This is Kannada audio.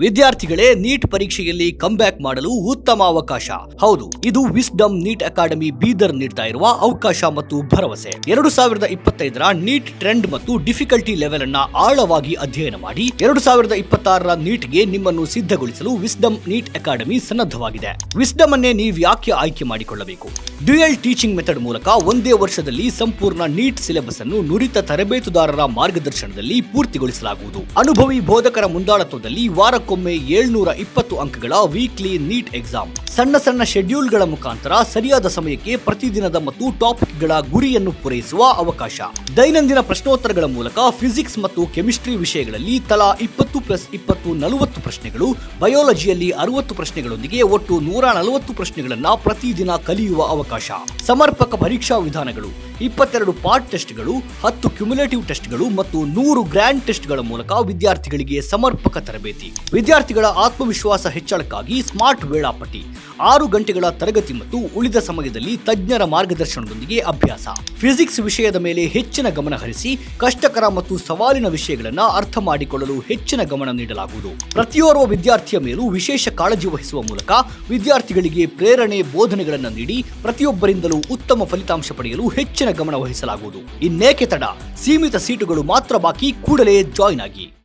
ವಿದ್ಯಾರ್ಥಿಗಳೇ ನೀಟ್ ಪರೀಕ್ಷೆಯಲ್ಲಿ ಬ್ಯಾಕ್ ಮಾಡಲು ಉತ್ತಮ ಅವಕಾಶ. ಹೌದು, ಇದು ವಿಸ್ಡಮ್ ನೀಟ್ ಅಕಾಡೆಮಿ ಬೀದರ್ ನೀಡ್ತಾ ಇರುವ ಅವಕಾಶ ಮತ್ತು ಭರವಸೆ. ಎರಡು ಸಾವಿರದ ಇಪ್ಪತ್ತೈದರ ನೀಟ್ ಟ್ರೆಂಡ್ ಮತ್ತು ಡಿಫಿಕಲ್ಟಿ ಲೆವೆಲ್ ಅನ್ನ ಆಳವಾಗಿ ಅಧ್ಯಯನ ಮಾಡಿ, ಎರಡು ಸಾವಿರದ ಇಪ್ಪತ್ತಾರರ ನೀಟ್ಗೆ ನಿಮ್ಮನ್ನು ಸಿದ್ಧಗೊಳಿಸಲು ವಿಸ್ಡಮ್ ನೀಟ್ ಅಕಾಡೆಮಿ ಸನ್ನದ್ಧವಾಗಿದೆ. ವಿಸ್ಡಮ್ ಅನ್ನೇ ನೀವು ಯಾಕೆ ಆಯ್ಕೆ ಮಾಡಿಕೊಳ್ಳಬೇಕು? ಡ್ಯುಯಲ್ ಟೀಚಿಂಗ್ ಮೆಥಡ್ ಮೂಲಕ ಒಂದೇ ವರ್ಷದಲ್ಲಿ ಸಂಪೂರ್ಣ ನೀಟ್ ಸಿಲೆಬಸ್ ಅನ್ನು ನುರಿತ ತರಬೇತುದಾರರ ಮಾರ್ಗದರ್ಶನದಲ್ಲಿ ಪೂರ್ತಿಗೊಳಿಸಲಾಗುವುದು. ಅನುಭವಿ ಬೋಧಕರ ಮುಂದಾಳತ್ವದಲ್ಲಿ ವಾರಕ್ಕೊಮ್ಮೆ ಏಳ್ನೂರ ಇಪ್ಪತ್ತು ಅಂಕಗಳ ವೀಕ್ಲಿ ನೀಟ್ ಎಕ್ಸಾಮ್ ಸಣ್ಣ ಸಣ್ಣ ಶೆಡ್ಯೂಲ್ಗಳ ಮುಖಾಂತರ ಸರಿಯಾದ ಸಮಯಕ್ಕೆ ಪ್ರತಿದಿನದ ಮತ್ತು ಟಾಪಿಕ್ಗಳ ಗುರಿಯನ್ನು ಪೂರೈಸುವ ಅವಕಾಶ. ದೈನಂದಿನ ಪ್ರಶ್ನೋತ್ತರಗಳ ಮೂಲಕ ಫಿಸಿಕ್ಸ್ ಮತ್ತು ಕೆಮಿಸ್ಟ್ರಿ ವಿಷಯಗಳಲ್ಲಿ ತಲಾ ಇಪ್ಪತ್ತು ಪ್ಲಸ್ ಇಪ್ಪತ್ತು ನಲವತ್ತು ಪ್ರಶ್ನೆಗಳು ಬಯೋಲಜಿಯಲ್ಲಿ ಅರವತ್ತು ಪ್ರಶ್ನೆಗಳೊಂದಿಗೆ ಒಟ್ಟು ನೂರ ನಲವತ್ತು ಪ್ರಶ್ನೆಗಳನ್ನು ಪ್ರತಿದಿನ ಕಲಿಯುವ ಅವಕಾಶ. ಸಮರ್ಪಕ ಪರೀಕ್ಷಾ ವಿಧಾನಗಳು. ಇಪ್ಪತ್ತೆರಡು ಪಾರ್ಟ್ ಟೆಸ್ಟ್ಗಳು, ಹತ್ತು ಕ್ಯುಮುಲೇಟಿವ್ ಟೆಸ್ಟ್ಗಳು ಮತ್ತು ನೂರು ಗ್ರ್ಯಾಂಡ್ ಟೆಸ್ಟ್ಗಳ ಮೂಲಕ ವಿದ್ಯಾರ್ಥಿಗಳಿಗೆ ಸಮರ್ಪಕ ತರಬೇತಿ. ವಿದ್ಯಾರ್ಥಿಗಳ ಆತ್ಮವಿಶ್ವಾಸ ಹೆಚ್ಚಳಕ್ಕಾಗಿ ಸ್ಮಾರ್ಟ್ ವೇಳಾಪಟ್ಟಿ, ಆರು ಗಂಟೆಗಳ ತರಗತಿ ಮತ್ತು ಉಳಿದ ಸಮಯದಲ್ಲಿ ತಜ್ಞರ ಮಾರ್ಗದರ್ಶನದೊಂದಿಗೆ ಅಭ್ಯಾಸ. ಫಿಸಿಕ್ಸ್ ವಿಷಯದ ಮೇಲೆ ಹೆಚ್ಚಿನ ಗಮನ ಹರಿಸಿ ಕಷ್ಟಕರ ಮತ್ತು ಸವಾಲಿನ ವಿಷಯಗಳನ್ನು ಅರ್ಥ ಮಾಡಿಕೊಳ್ಳಲು ಹೆಚ್ಚಿನ ಗಮನ ನೀಡಲಾಗುವುದು. ಪ್ರತಿಯೋರ್ವ ವಿದ್ಯಾರ್ಥಿಯ ಮೇಲೂ ವಿಶೇಷ ಕಾಳಜಿ ವಹಿಸುವ ಮೂಲಕ ವಿದ್ಯಾರ್ಥಿಗಳಿಗೆ ಪ್ರೇರಣೆ, ಬೋಧನೆಗಳನ್ನು ನೀಡಿ ಪ್ರತಿಯೊಬ್ಬರಿಂದಲೂ ಉತ್ತಮ ಫಲಿತಾಂಶ ಪಡೆಯಲು ಹೆಚ್ಚಿನ ಗಮನ ವಹಿಸಲಾಗುವುದು ಇನ್ನೇಕೆ ತಡ? ಸೀಮಿತ ಸೀಟುಗಳು ಮಾತ್ರ ಬಾಕಿ ಕೂಡಲೇ ಜಾಯ್ನ್ ಆಗಿ.